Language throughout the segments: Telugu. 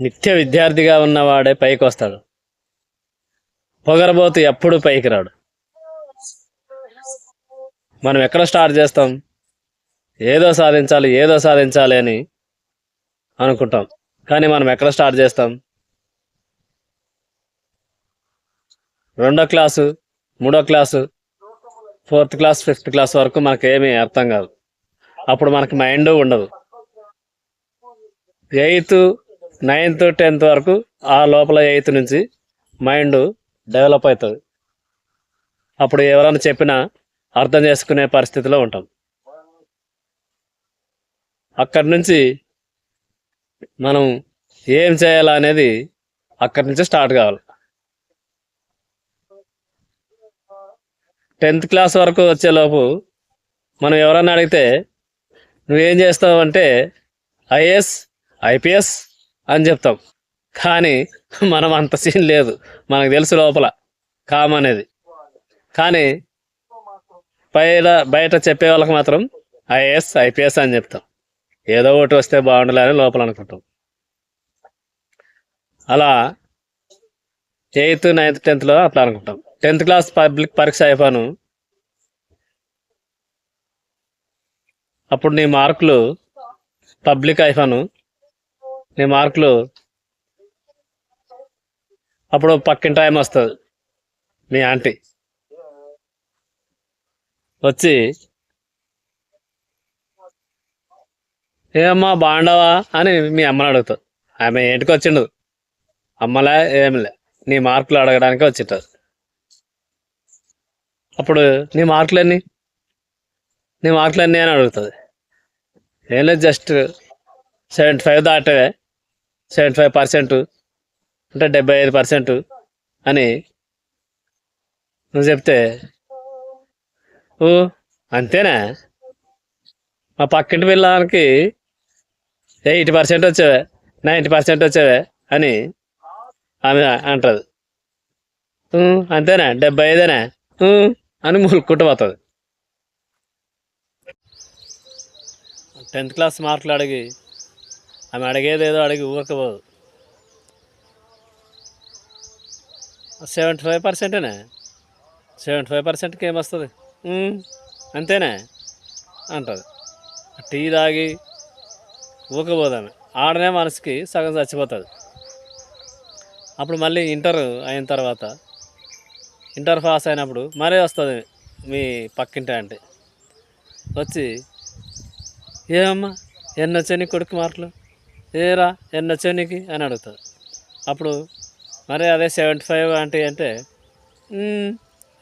నిత్య విద్యార్థిగా ఉన్నవాడే పైకి వస్తాడు పొగరబోతు ఎప్పుడు పైకి రాడు మనం ఎక్కడ స్టార్ట్ చేస్తాం? ఏదో సాధించాలి ఏదో సాధించాలి అని అనుకుంటాం. కానీ మనం ఎక్కడ స్టార్ట్ చేస్తాం? రెండో క్లాసు మూడో class fourth class fifth class వరకు మనకి ఏమీ అర్థం కాదు. అప్పుడు మనకి మైండ్ ఉండదు. ఎయిత్ నైన్త్ టెన్త్ వరకు ఆ లోపల ఎయిత్ నుంచి మైండ్ డెవలప్ అవుతుంది. అప్పుడు ఎవరైనా చెప్పినా అర్థం చేసుకునే పరిస్థితిలో ఉంటాం. అక్కడి నుంచి మనం ఏం చేయాలా అనేది అక్కడి నుంచి స్టార్ట్ కావాలి. టెన్త్ క్లాస్ వరకు వచ్చేలోపు మనం ఎవరన్నా అడిగితే నువ్వేం చేస్తావు? అంటే ఐఏఎస్ ఐపీఎస్ అని చెప్తాం. కానీ మనం అంత సీన్ లేదు. మనకు తెలుసు లోపల కామ్ అనేది. కానీ బయట బయట చెప్పే వాళ్ళకి మాత్రం ఐఏఎస్ ఐపీఎస్ అని చెప్తాం. ఏదో ఒకటి వస్తే బాగుండాలని అని లోపల అనుకుంటాం. అలా ఎయిత్ నైన్త్ టెన్త్లో అట్లా అనుకుంటాం. టెన్త్ క్లాస్ పబ్లిక్ పరీక్ష అయిపోను. అప్పుడు నీ మార్కులు పబ్లిక్ అయిపోను. నీ మార్కులు అప్పుడు పక్కిన టైం వస్తుంది మీ ఆంటీ. వచ్చి ఏమమ్మా బాగుండవా అని మీ అమ్మని అడుగుతావు ఆమె ఏంటికి వచ్చిండు? అమ్మలే ఏమిలే. నీ మార్కులు అడగడానికి వచ్చింటారు అప్పుడు నీ మార్కులు ఎన్ని నీ మార్కులు ఎన్ని అని అడుగుతుంది. ఏం లేదు జస్ట్ సెవెంటీ ఫైవ్ దాటే. సెవెంటీ ఫైవ్ పర్సెంట్ అంటే డెబ్బై ఐదు పర్సెంట్ అని నువ్వు చెప్తే ఓ అంతేనా? మా పక్కింటి పిల్లలకి ఎయిటీ పర్సెంట్ వచ్చావే నైంటీ పర్సెంట్ వచ్చావే అని ఆమె అంటుంది. అంతేనా? డెబ్బై ఐదేనా? అని ములుక్కుంటూ పోతుంది. టెన్త్ క్లాస్ మార్కులు అడిగి ఆమె అడిగేది ఏదో అడిగి ఊరకపోదు. సెవెంటీ ఫైవ్ పర్సెంటేనా సెవెంటీ ఫైవ్ పర్సెంట్కి ఏమొస్తుంది? "ఉమ్, అంతేనా? అంటుంది. టీ తాగి ఊకపోదామె ఆడనే మనసుకి సగం చచ్చిపోతుంది. అప్పుడు మళ్ళీ ఇంటర్ అయిన తర్వాత ఇంటర్ పాస్ అయినప్పుడు మరే వస్తుంది మీ పక్కింటి అంటే వచ్చి ఏమమ్మా ఎన్ని వచ్చాయి నీ కొడుకు మార్కులు? ఏరా ఎన్ని వచ్చాయి నీకు అని అడుగుతుంది అప్పుడు మరి అదే సెవెంటీ ఫైవ్ అంటే అంటే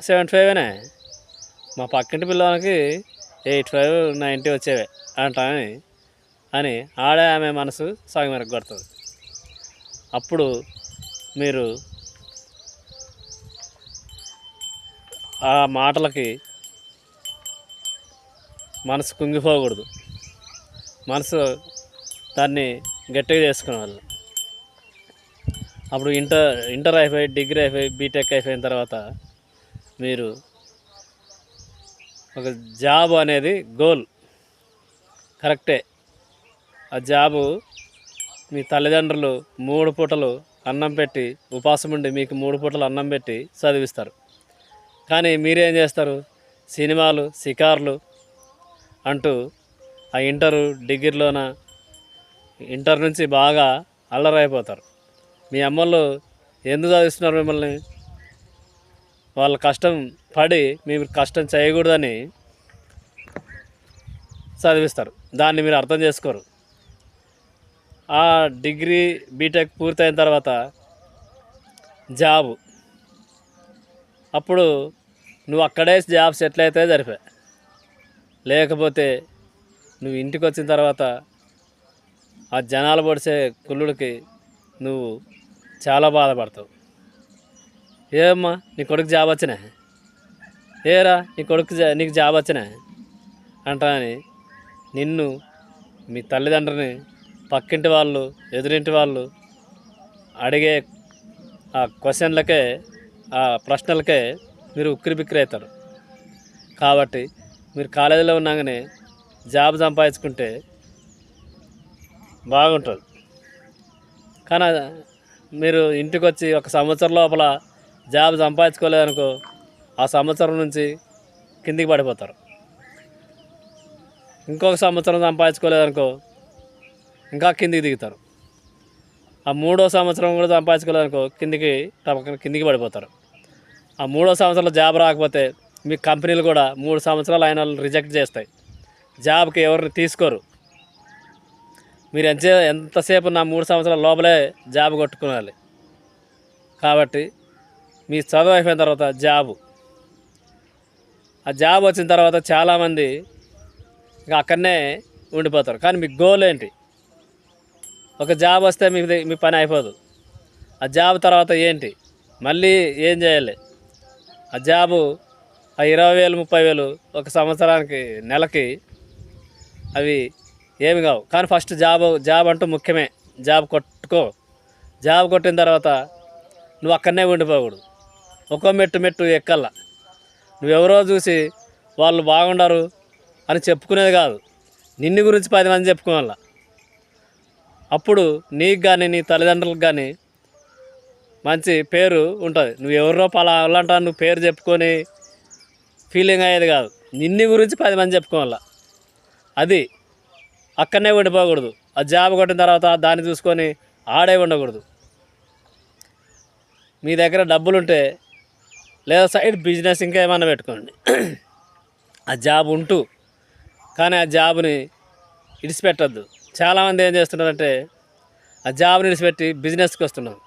సెవెంటీ ఫైవేనే మా పక్కింటి పిల్లలకి ఎయిట్ ఫైవ్ నైంటీ వచ్చేవే అంటామని అని ఆడే ఆమె మనసు సగం మెరకు కొడుతుంది. అప్పుడు మీరు ఆ మాటలకి మనసు కుంగిపోకూడదు. మనసు దాన్ని గట్టిగా చేసుకునే వాళ్ళు అప్పుడు ఇంటర్ ఇంటర్ అయిపోయి డిగ్రీ అయిపోయి బీటెక్ అయిపోయిన తర్వాత మీరు ఒక జాబ్ అనేది గోల్. కరెక్టే. ఆ జాబు మీ తల్లిదండ్రులు మూడు పూటలు అన్నం పెట్టి ఉపాసం ఉండి మీకు మూడు పూటలు అన్నం పెట్టి చదివిస్తారు. కానీ మీరేం చేస్తారు? సినిమాలు షికార్లు అంటూ ఆ ఇంటరు డిగ్రీలోన ఇంటర్ నుంచి బాగా అల్లరైపోతారు. మీ అమ్మలు ఎందుకు చదివిస్తున్నారు మిమ్మల్ని? వాళ్ళ కష్టం పడి మీరు కష్టం చేయకూడదని చదివిస్తారు. దాన్ని మీరు అర్థం చేసుకోరు. ఆ డిగ్రీ బీటెక్ పూర్తయిన తర్వాత జాబు. అప్పుడు నువ్వు అక్కడే జాబ్ సెటిల్ అయితే సరిపోయా. లేకపోతే నువ్వు ఇంటికి వచ్చిన తర్వాత ఆ జనాలు పొడిచే కుళ్ళుడికి నువ్వు చాలా బాధపడతావు. ఏమ్మా నీ కొడుకు జాబ్ వచ్చినా? ఏరా నీ కొడుకు జా- నీకు జాబ్ వచ్చినా? అంటాని నిన్ను మీ తల్లిదండ్రుని పక్కింటి వాళ్ళు ఎదురింటి వాళ్ళు అడిగే ఆ క్వశ్చన్లకే ఆ ప్రశ్నలకే మీరు ఉక్కిరి బిక్కిరి అవుతారు కాబట్టి మీరు కాలేజీలో ఉన్నాగానే జాబ్ సంపాదించుకుంటే బాగుంటుంది. కానీ మీరు ఇంటికి వచ్చి ఒక సంవత్సరం లోపల జాబ్ సంపాదించుకోలేదనుకో ఆ సంవత్సరం నుంచి కిందికి పడిపోతారు. ఇంకొక సంవత్సరం సంపాదించుకోలేదనుకో ఇంకా కిందికి దిగుతారు. ఆ మూడో సంవత్సరం కూడా సంపాదించుకోలేదనుకో కిందికి టపక్కన కిందికి పడిపోతారు. ఆ మూడో సంవత్సరంలో జాబ్ రాకపోతే మీ కంపెనీలు కూడా మూడు సంవత్సరాలు ఆయన వాళ్ళు రిజెక్ట్ చేస్తాయి. జాబ్కి ఎవరిని తీసుకోరు. మీరు ఎంత ఎంతసేపు నా మూడు సంవత్సరాల లోపలే జాబ్ కొట్టుకోవాలి కాబట్టి మీ చదువు అయిపోయిన తర్వాత జాబు. ఆ జాబ్ వచ్చిన తర్వాత చాలామంది ఇంకా అక్కడనే ఉండిపోతారు. కానీ మీ గోల్ ఏంటి? ఒక జాబ్ వస్తే మీ మీ పని అయిపోదు. ఆ జాబ్ తర్వాత ఏంటి? మళ్ళీ ఏం చేయాలి? ఆ జాబు ఆ ఇరవై వేలు ముప్పై వేలు ఒక సంవత్సరానికి నెలకి అవి ఏమి కావు. కానీ ఫస్ట్ జాబ్ జాబ్ అంటూ ముఖ్యమే. జాబ్ కొట్టుకో. జాబ్ కొట్టిన తర్వాత నువ్వు అక్కడనే ఉండిపోకూడదు. ఒక్కో మెట్టు మెట్టు ఎక్కల్లా నువ్వెవరో చూసి వాళ్ళు బాగుండరు అని చెప్పుకునేది కాదు. నిన్ను గురించి పది మంది చెప్పుకోవాల. అప్పుడు నీకు కానీ నీ తల్లిదండ్రులకు కానీ మంచి పేరు ఉంటుంది. నువ్వు ఎవరో పలా అలాంటా నువ్వు పేరు చెప్పుకొని ఫీలింగ్ అయ్యేది కాదు. నిన్ను గురించి పది మంది చెప్పుకోవాల. అది అక్కడనే ఉండిపోకూడదు. ఆ జాబ్ కొట్టిన తర్వాత దాన్ని చూసుకొని ఆడే ఉండకూడదు. మీ దగ్గర డబ్బులు ఉంటే లేదా సైడ్ బిజినెస్ ఇంకా ఏమన్నా పెట్టుకోండి. ఆ జాబ్ ఉంటూ కానీ ఆ జాబ్ని ఇడిచిపెట్టద్దు. చాలామంది ఏం చేస్తున్నారంటే ఆ జాబ్ని ఇడిచిపెట్టి బిజినెస్కి వస్తున్నారు.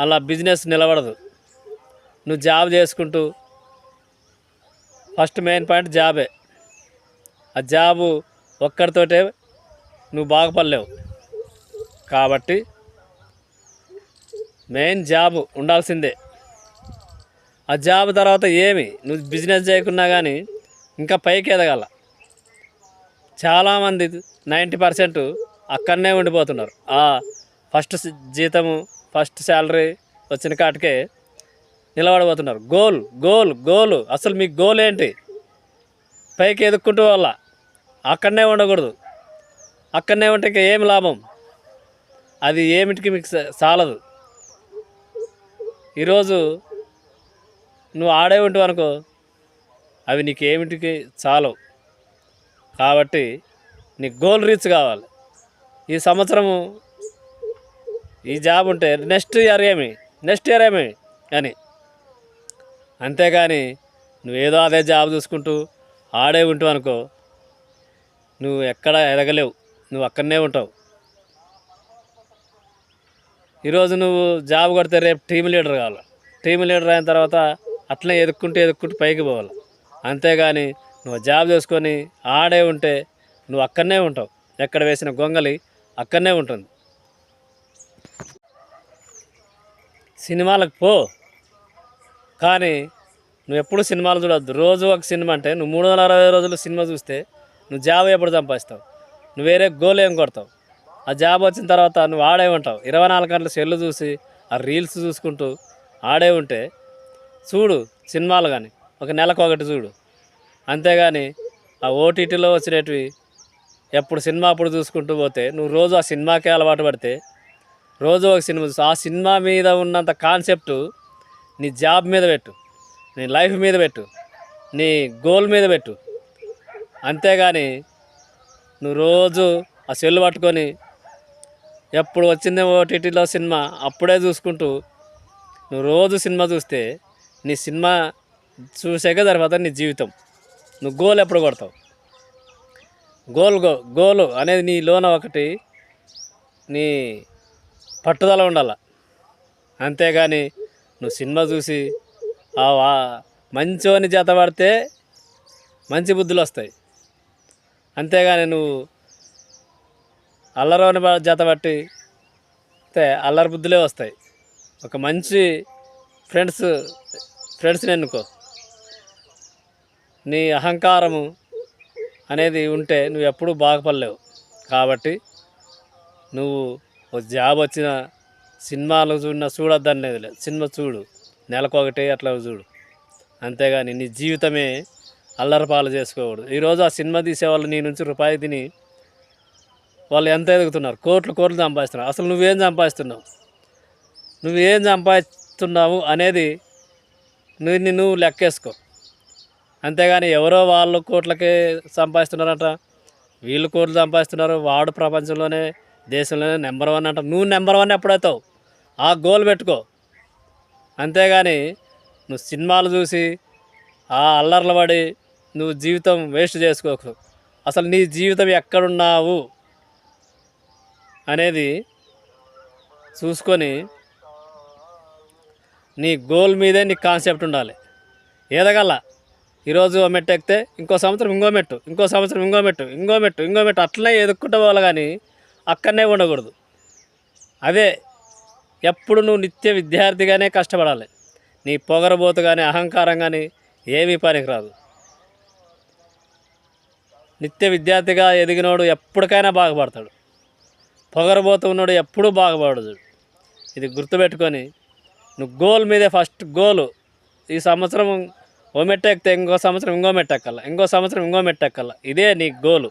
అలా బిజినెస్ నిలబడదు. నువ్వు జాబ్ చేసుకుంటూ ఫస్ట్ మెయిన్ పాయింట్ జాబే. ఆ జాబు ఒక్కడితోటే నువ్వు బాగుపడలేవు. కాబట్టి మెయిన్ జాబ్ ఉండాల్సిందే. ఆ జాబ్ తర్వాత ఏమి నువ్వు బిజినెస్ చేయకున్నా కానీ ఇంకా పైకి ఎదగాల. చాలామంది నైంటీ పర్సెంట్ అక్కడనే ఉండిపోతున్నారు. ఆ ఫస్ట్ జీతము ఫస్ట్ శాలరీ వచ్చిన కాటికే నిలబడిపోతున్నారు గోల్ గోల్ గోల్. అసలు మీ గోల్ ఏంటి పైకి ఎదుక్కుంటూ వల్ల. అక్కడనే ఉండకూడదు. అక్కడనే ఉంటే ఇంకా ఏమి లాభం? అది ఏమిటికి మీకు చాలదు ఈరోజు నువ్వు ఆడే ఉంటావు అనుకో అవి నీకు ఏమిటికి చాలవు. కాబట్టి నీకు గోల్ రీచ్ కావాలి. ఈ సంవత్సరము ఈ జాబ్ ఉంటే నెక్స్ట్ ఇయర్ ఏమి? నెక్స్ట్ ఇయర్ ఏమి అని. అంతేగాని నువ్వేదో అదే జాబ్ చూసుకుంటూ ఆడే ఉంటావు అనుకో నువ్వు ఎక్కడ ఎదగలేవు. నువ్వు అక్కడనే ఉంటావు. ఈరోజు నువ్వు జాబ్ కొడితే రేపు టీమ్ లీడర్ కావాలి. టీమ్ లీడర్ అయిన తర్వాత అట్లనే ఎదుక్కుంటూ ఎదుక్కుంటూ పైకి పోవాలి. అంతేగాని నువ్వు జాబ్ చేసుకొని ఆడే ఉంటే నువ్వు అక్కడనే ఉంటావు. ఎక్కడ వేసిన గొంగలి అక్కడనే ఉంటుంది. సినిమాలకు పో. కానీ నువ్వు ఎప్పుడు సినిమాలు చూడొద్దు. రోజు ఒక సినిమా అంటే నువ్వు మూడు వందల అరవై రోజులు సినిమా చూస్తే నువ్వు జాబ్ ఎప్పుడు సంపాదిస్తావు? నువ్వు వేరే గోల్ ఏం కొడతావు? ఆ జాబ్ వచ్చిన తర్వాత నువ్వు ఆడే ఉంటావు. ఇరవై నాలుగు గంటల సెల్లు చూసి ఆ రీల్స్ చూసుకుంటూ ఆడే ఉంటే చూడు సినిమాలు కానీ ఒక నెలకు ఒకటి చూడు. అంతేగాని ఆ ఓటీటీలో వచ్చినవి ఎప్పుడు సినిమా అప్పుడు చూసుకుంటూ పోతే నువ్వు రోజు ఆ సినిమాకే అలవాటు పడితే రోజు ఒక సినిమా చూసి. ఆ సినిమా మీద ఉన్నంత కాన్సెప్ట్ నీ జాబ్ మీద పెట్టు. నీ లైఫ్ మీద పెట్టు. నీ గోల్ మీద పెట్టు. అంతేగాని నువ్వు రోజు ఆ సెల్ పట్టుకొని ఎప్పుడు వచ్చిందేమో ఓటీటీలో సినిమా అప్పుడే చూసుకుంటూ నువ్వు రోజు సినిమా చూస్తే నీ సినిమా చూసాక తర్వాత నీ జీవితం. నువ్వు గోల్ ఎప్పుడు కొడతావు? గోల్ గో గోల్ అనేది నీ లోన ఒకటి నీ పట్టుదల ఉండాల. అంతేగాని నువ్వు సినిమా చూసి ఆ మంచోని జత పడితే మంచి బుద్ధులు వస్తాయి అంతేగాని నువ్వు అల్లరోని జత పట్టి అల్లరి బుద్ధులే వస్తాయి. ఒక మంచి ఫ్రెండ్స్ ఫ్రెండ్స్ని ఎన్నుకో. నీ అహంకారము అనేది ఉంటే నువ్వు ఎప్పుడూ బాగుపడలేవు. కాబట్టి నువ్వు ఒక జాబ్ వచ్చిన సినిమాలు చూడినా చూడొద్దని లేదు. లేదు సినిమా చూడు. నెలకొకటి అట్లా చూడు. అంతేగాని నీ జీవితమే అల్లరపాలు చేసుకోకూడదు. ఈరోజు ఆ సినిమా తీసేవాళ్ళు నీ నుంచి రూపాయి తిని వాళ్ళు ఎంత ఎదుగుతున్నారు? కోట్లు కోట్లు సంపాదిస్తున్నారు. అసలు నువ్వేం సంపాదిస్తున్నావు? నువ్వేం సంపాదిస్తున్నావు అనేది నువ్వు నువ్వు లెక్కేసుకో. అంతేగాని ఎవరో వాళ్ళు కోట్లకి సంపాదిస్తున్నారట. వీళ్ళు కోట్లు సంపాదిస్తున్నారు. వాడు ప్రపంచంలోనే దేశంలోనే నెంబర్ వన్ అంట. నువ్వు నెంబర్ వన్ ఎప్పుడవుతావు ఆ గోల్ పెట్టుకో. అంతేగాని నువ్వు సినిమాలు చూసి ఆ అల్లర్లు పడి నువ్వు జీవితం వేస్ట్ చేసుకోకు. అసలు నీ జీవితం ఎక్కడున్నావు అనేది చూసుకొని నీ గోల్ మీదే నీ కాన్సెప్ట్ ఉండాలి. ఏదగల? ఈరోజు ఓ మెట్టు ఎక్కితే ఇంకో సంవత్సరం ఇంకో మెట్టు ఇంకో సంవత్సరం ఇంకో మెట్టు ఇంకో మెట్టు ఇంకో మెట్టు అట్లనే ఎదుక్కుంటూ పోవాలి కానీ అక్కడనే ఉండకూడదు. అదే ఎప్పుడు నువ్వు నిత్య విద్యార్థిగానే కష్టపడాలి. నీ పొగరబోతు కానీ అహంకారం కానీ ఏమీ పనికిరాదు. నిత్య విద్యార్థిగా ఎదిగినోడు ఎప్పటికైనా బాగుపడతాడు. పొగరబోతు ఉన్నోడు ఎప్పుడూ బాగుపడదు ఇది గుర్తుపెట్టుకొని నువ్వు గోల్ మీదే ఫస్ట్ గోలు. ఈ సంవత్సరం ఓ మెట్టెక్కితే ఇంకో సంవత్సరం ఇంకో మెట్టు ఇంకో సంవత్సరం ఇంకో మెట్టు ఇదే నీ గోలు.